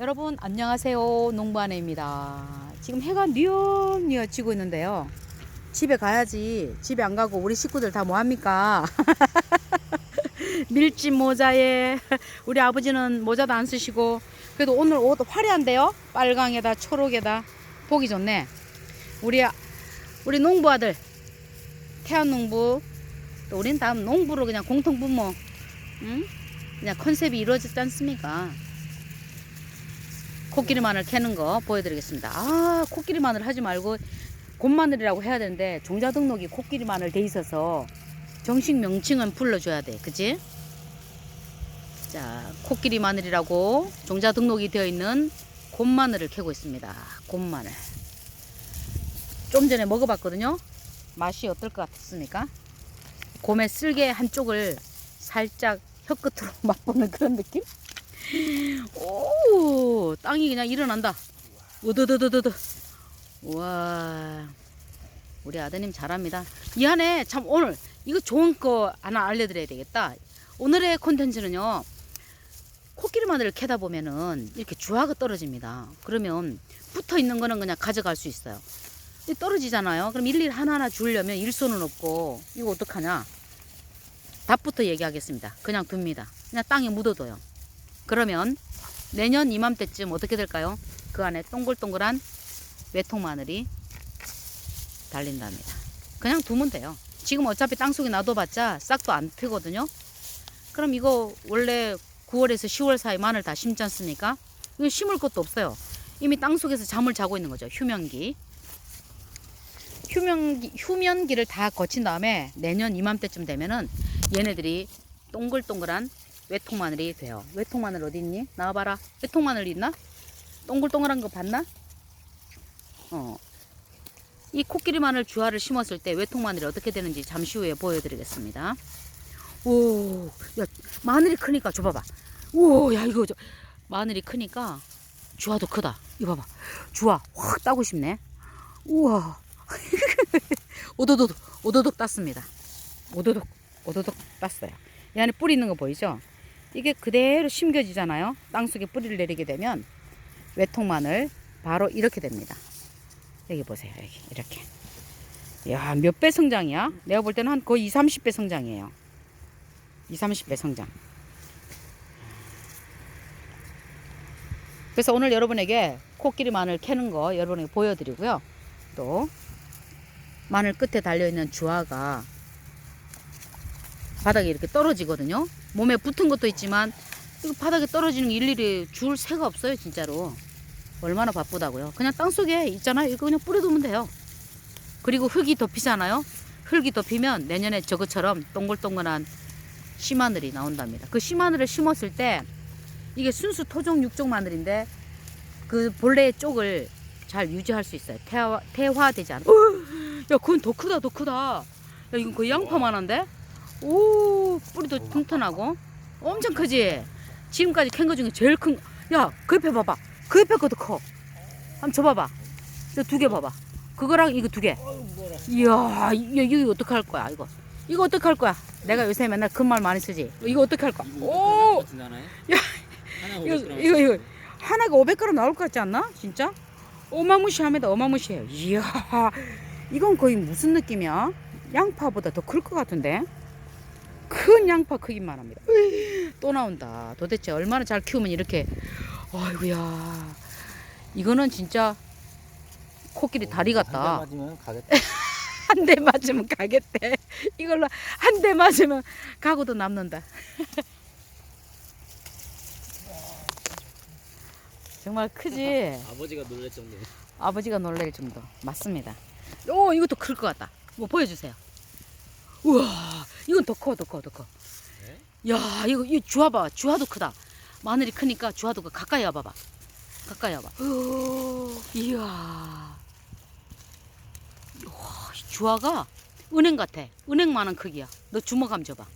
여러분 안녕하세요. 농부아내입니다. 지금 해가 뉘엿뉘엿 지고 있는데요. 집에 가야지. 집에 안 가고 우리 식구들 다 뭐합니까? 밀짚 모자에. 우리 아버지는 모자도 안 쓰시고. 그래도 오늘 옷 화려한데요? 빨강에다 초록에다. 보기 좋네. 우리 아- 우리 농부 아들. 태안 농부. 또 우린 다음 농부로 그냥 공통 분모. 응? 그냥 컨셉이 이루어졌지 않습니까 코끼리 마늘 캐는 거 보여드리겠습니다. 아, 코끼리 마늘 하지 말고 곰마늘이라고 해야 되는데 종자 등록이 코끼리 마늘 돼 있어서 정식 명칭은 불러줘야 돼. 그치? 자, 코끼리 마늘이라고 종자 등록이 되어 있는 곰마늘을 캐고 있습니다. 곰마늘. 좀 전에 먹어봤거든요. 맛이 어떨 것 같습니까? 곰의 쓸개 한쪽을 살짝 혀끝으로 맛보는 그런 느낌? 오, 땅이 그냥 일어난다. 우드드드드드. 와, 우리 아드님 잘합니다. 이 안에 참 오늘 이거 좋은 거 하나 알려드려야 되겠다. 오늘의 콘텐츠는요. 코끼리 마늘을 캐다 보면은 이렇게 주화가 떨어집니다. 그러면 붙어 있는 거는 그냥 가져갈 수 있어요. 이 떨어지잖아요. 그럼 일일이 하나하나 주려면 일손은 없고 이거 어떡하냐? 답부터 얘기하겠습니다. 그냥 둡니다. 그냥 땅에 묻어둬요. 그러면 내년 이맘때쯤 어떻게 될까요? 그 안에 동글동글한 외통 마늘이 달린답니다. 그냥 두면 돼요. 지금 어차피 땅속에 놔둬봤자 싹도 안 트거든요. 그럼 이거 원래 9월에서 10월 사이 마늘 다 심지 않습니까? 이거 심을 것도 없어요. 이미 땅속에서 잠을 자고 있는 거죠. 휴면기. 휴면기, 휴면기를 다 거친 다음에 내년 이맘때쯤 되면은 얘네들이 동글동글한 외통 마늘이 돼요. 외통 마늘 어디 있니? 나와봐라. 외통 마늘 있나? 동글동글한 거 봤나? 어. 이 코끼리 마늘 주화를 심었을 때 외통 마늘이 어떻게 되는지 잠시 후에 보여드리겠습니다. 오, 야, 마늘이 크니까 줘봐봐. 오, 야, 이거 저, 마늘이 크니까 주화도 크다. 이거 봐봐. 주화 확 따고 싶네. 우와. 오도독, 오도독 땄습니다. 오도독, 오도독 땄어요. 이 안에 뿌리 있는 거 보이죠? 이게 그대로 심겨지잖아요. 땅속에 뿌리를 내리게 되면 외통 마늘 바로 이렇게 됩니다. 여기 보세요. 여기 이렇게. 야, 몇 배 성장이야? 내가 볼 때는 한 거의 2, 30배 성장이에요. 2, 30배 성장. 그래서 오늘 여러분에게 코끼리 마늘 캐는 거 여러분에게 보여드리고요. 또 마늘 끝에 달려있는 주화가 바닥에 이렇게 떨어지거든요. 몸에 붙은 것도 있지만 이거 바닥에 떨어지는 게 일일이 줄 새가 없어요, 진짜로. 얼마나 바쁘다고요. 그냥 땅 속에 있잖아요. 이거 그냥 뿌려두면 돼요. 그리고 흙이 덮이잖아요. 흙이 덮이면 내년에 저것처럼 동글동글한 씨마늘이 나온답니다. 그 씨마늘을 심었을 때 이게 순수 토종 육종 마늘인데 그 본래의 쪽을 잘 유지할 수 있어요. 태화, 태화되지 않아. 어, 야, 그건 더 크다, 더 크다. 야, 이건 거의 양파만한데? 오, 뿌리도 튼튼하고. 엄청 크지? 지금까지 캔 거 중에 제일 큰, 야, 그 옆에 봐봐. 그 옆에 것도 커. 한번 줘봐봐. 저두개 봐봐. 그거랑 이거 두 개. 이야, 이거, 이거 어떡할 거야, 이거. 이거 어떡할 거야? 내가 요새 맨날 그 말 많이 쓰지. 이거 어떡할 거야? 오! 야, 하나 이거, 500g. 이거, 이거. 하나가 500g 나올 것 같지 않나? 진짜? 어마무시합니다, 어마무시해요. 이야, 이건 거의 무슨 느낌이야? 양파보다 더 클 것 같은데? 큰 양파 크기만 합니다. 또 나온다. 도대체 얼마나 잘 키우면 이렇게, 아이고야. 이거는 진짜 코끼리 다리 같다. 한 대 맞으면 가겠다. 한 대 맞으면 가겠대. 이걸로 한 대 맞으면 가고도 남는다. 정말 크지? 아버지가 놀랄 정도. 아버지가 놀랄 정도. 맞습니다. 오, 이것도 클 것 같다. 뭐 보여주세요. 우와, 이건 더 커, 더 커, 더 커. 야, 이거, 이 주화 봐. 주화도 크다. 마늘이 크니까 주화도 크. 가까이 와봐봐. 가까이 와봐. 오, 이야. 와, 이 주화가 은행 같아. 은행만한 크기야. 너 주먹 한번 줘봐.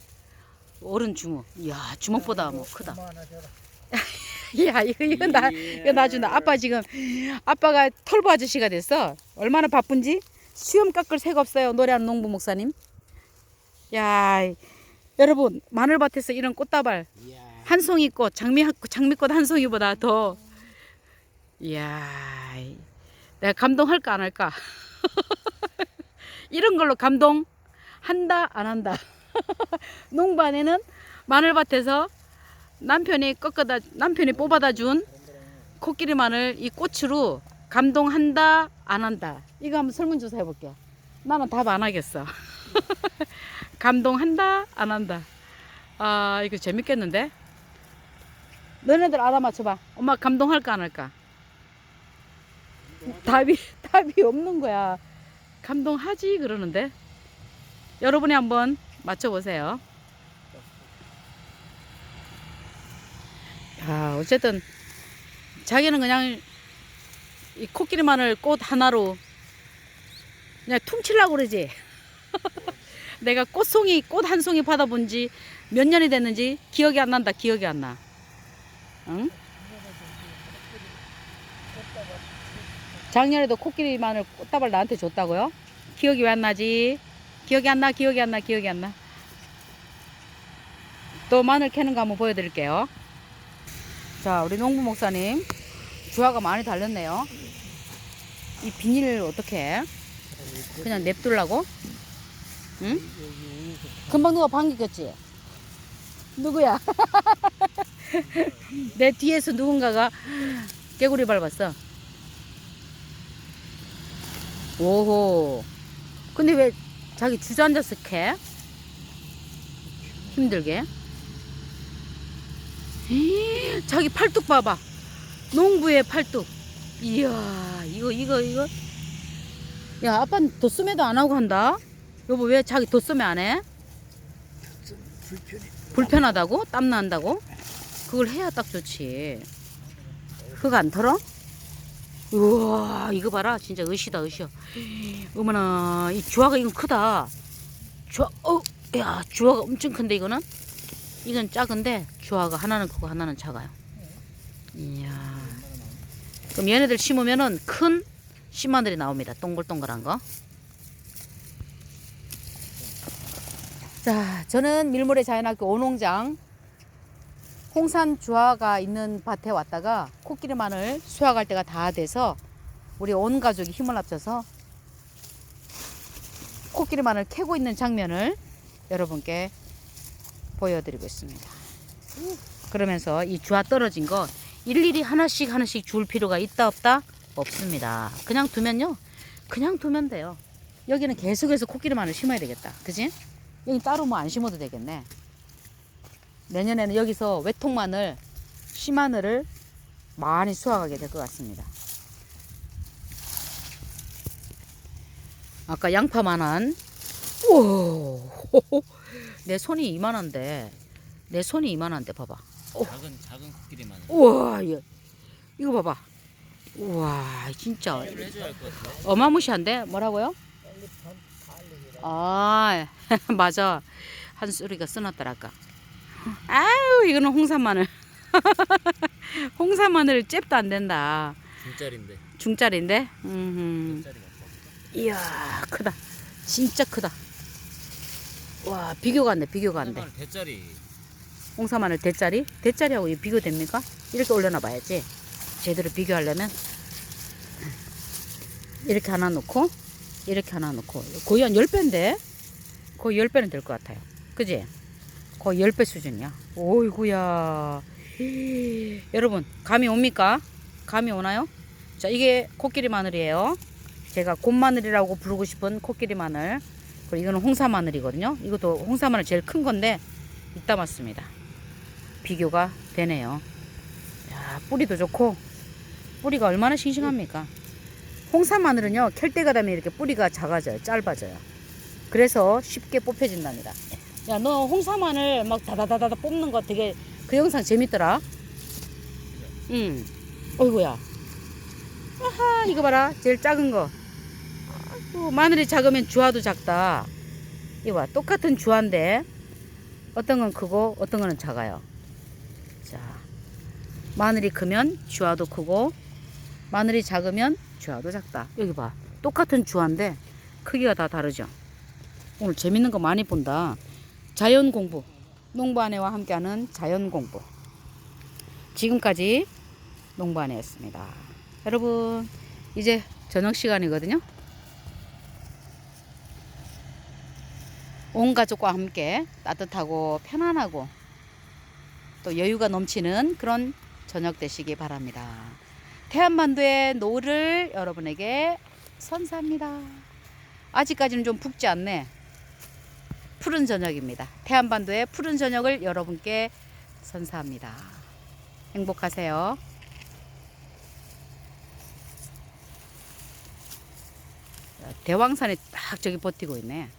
어른 주먹. 이야, 주먹보다 뭐 크다. 야, 이거, 이거 나, 이거 놔준다. 아빠 지금, 아빠가 털보 아저씨가 됐어. 얼마나 바쁜지? 수염 깎을 새가 없어요. 노래하는 농부 목사님. 야, 여러분, 마늘밭에서 이런 꽃다발. 한 송이 꽃, 장미, 장미꽃 한 송이보다 더 이야, 내가 감동할까 안 할까? 이런 걸로 감동 한다 안 한다. 농반에는 마늘밭에서 남편이 꺾어다 남편이 뽑아다 준 코끼리 마늘 이 꽃으로 감동한다 안 한다. 이거 한번 설문조사 해볼게요. 나는 답 안 하겠어. 감동한다 안 한다. 아 이거 재밌겠는데? 너네들 알아맞혀봐. 엄마 감동할까 안 할까? 답이 답이 없는 거야. 감동하지 그러는데. 여러분이 한번 맞춰보세요. 아 어쨌든 자기는 그냥 이 코끼리 마늘 꽃 하나로 그냥 퉁치려고 그러지. 내가 꽃송이 꽃 한 송이 받아본 지 몇 년이 됐는지 기억이 안 난다. 기억이 안 나. 응? 작년에도 코끼리 마늘 꽃다발 나한테 줬다고요? 기억이 왜 안 나지? 기억이 안 나, 기억이 안 나, 기억이 안 나. 또 마늘 캐는 거 한번 보여드릴게요. 자, 우리 농부 목사님. 주화가 많이 달렸네요. 이 비닐을 어떻게 해? 그냥 냅둘라고? 응? 금방 누가 꼈지? 누구야? 내 뒤에서 누군가가 개구리 밟았어. 오호. 근데 왜 자기 주저앉아서 캐? 힘들게. 에이, 자기 팔뚝 봐봐. 농부의 팔뚝. 이야, 이거, 이거, 이거. 야, 아빠는 도소매도 안 하고 한다? 여보, 왜 자기 도소매 안 해? 불편하다고? 땀 난다고? 그걸 해야 딱 좋지. 흙 안 털어? 우와, 이거 봐라. 진짜 으시다, 으셔. 어머나, 이 주화가 이건 크다. 주화, 어, 야, 주화가 엄청 큰데, 이거는? 이건 작은데, 주화가 하나는 크고 하나는 작아요. 이야. 그럼 얘네들 심으면은 큰 씨마늘이 나옵니다. 동글동글한 거. 자, 저는 밀물의 자연학교 오농장 홍산 주화가 있는 밭에 왔다가 코끼리 마늘 수확할 때가 다 돼서 우리 온 가족이 힘을 합쳐서 코끼리 마늘 캐고 있는 장면을 여러분께 보여드리고 있습니다. 그러면서 이 주화 떨어진 거 일일이 하나씩 하나씩 줄 필요가 있다 없다 없습니다. 그냥 두면요, 그냥 두면 돼요. 여기는 계속해서 코끼리 마늘 심어야 되겠다. 그지? 여기 따로 뭐 안 심어도 되겠네. 내년에는 여기서 외통 마늘, 씨마늘을 많이 수확하게 될 것 같습니다. 아까 양파만한, 오, 내 손이 이만한데, 내 손이 이만한데, 봐봐. 작은 작은 코끼리만 우와, 이거, 이거 봐봐. 우와, 진짜. 어마무시한데? 뭐라고요? 아, 맞아. 한 소리가 쓰놨더라까. 아유, 이거는 홍산 마늘. 홍산 마늘 잽도 안 된다. 중짜리인데. 중짜리인데? 음. 이야, 크다. 진짜 크다. 와, 비교가 안 돼, 비교가 안 돼. 대짜리. 홍산 마늘 대짜리? 대짜리하고 이 비교됩니까? 이렇게 올려놔 봐야지. 제대로 비교하려면. 이렇게 하나 놓고, 이렇게 하나 놓고. 거의 한 10배인데? 거의 10배는 될 것 같아요. 그지? 거의 10배 수준이야. 오이구야. 여러분, 감이 옵니까? 감이 오나요? 자, 이게 코끼리 마늘이에요. 제가 곰마늘이라고 부르고 싶은 코끼리 마늘. 그리고 이거는 홍사 마늘이거든요. 이것도 홍사 마늘 제일 큰 건데, 이따 맞습니다. 비교가 되네요. 야, 뿌리도 좋고, 뿌리가 얼마나 싱싱합니까? 홍사 마늘은요, 캘 때가 되면 이렇게 뿌리가 작아져요. 짧아져요. 그래서 쉽게 뽑혀진답니다. 야, 너 홍사 마늘 막 다다다다다 뽑는 거 되게 그 영상 재밌더라. 응. 어이구야. 아하, 이거 봐라. 제일 작은 거. 아이고, 마늘이 작으면 주화도 작다. 이거 봐. 똑같은 주화인데, 어떤 건 크고, 어떤 거는 작아요. 자, 마늘이 크면 주화도 크고, 마늘이 작으면 주화도 작다. 여기 봐. 똑같은 주화인데, 크기가 다 다르죠. 오늘 재밌는 거 많이 본다. 자연 공부. 농부 아내와 함께하는 자연 공부. 지금까지 농부 아내였습니다. 여러분 이제 저녁 시간이거든요. 온 가족과 함께 따뜻하고 편안하고 또 여유가 넘치는 그런 저녁 되시기 바랍니다. 태안반도의 노을을 여러분에게 선사합니다. 아직까지는 좀 붓지 않네. 푸른 저녁입니다. 태안반도의 푸른 저녁을 여러분께 선사합니다. 행복하세요. 대왕산이 딱 저기 버티고 있네.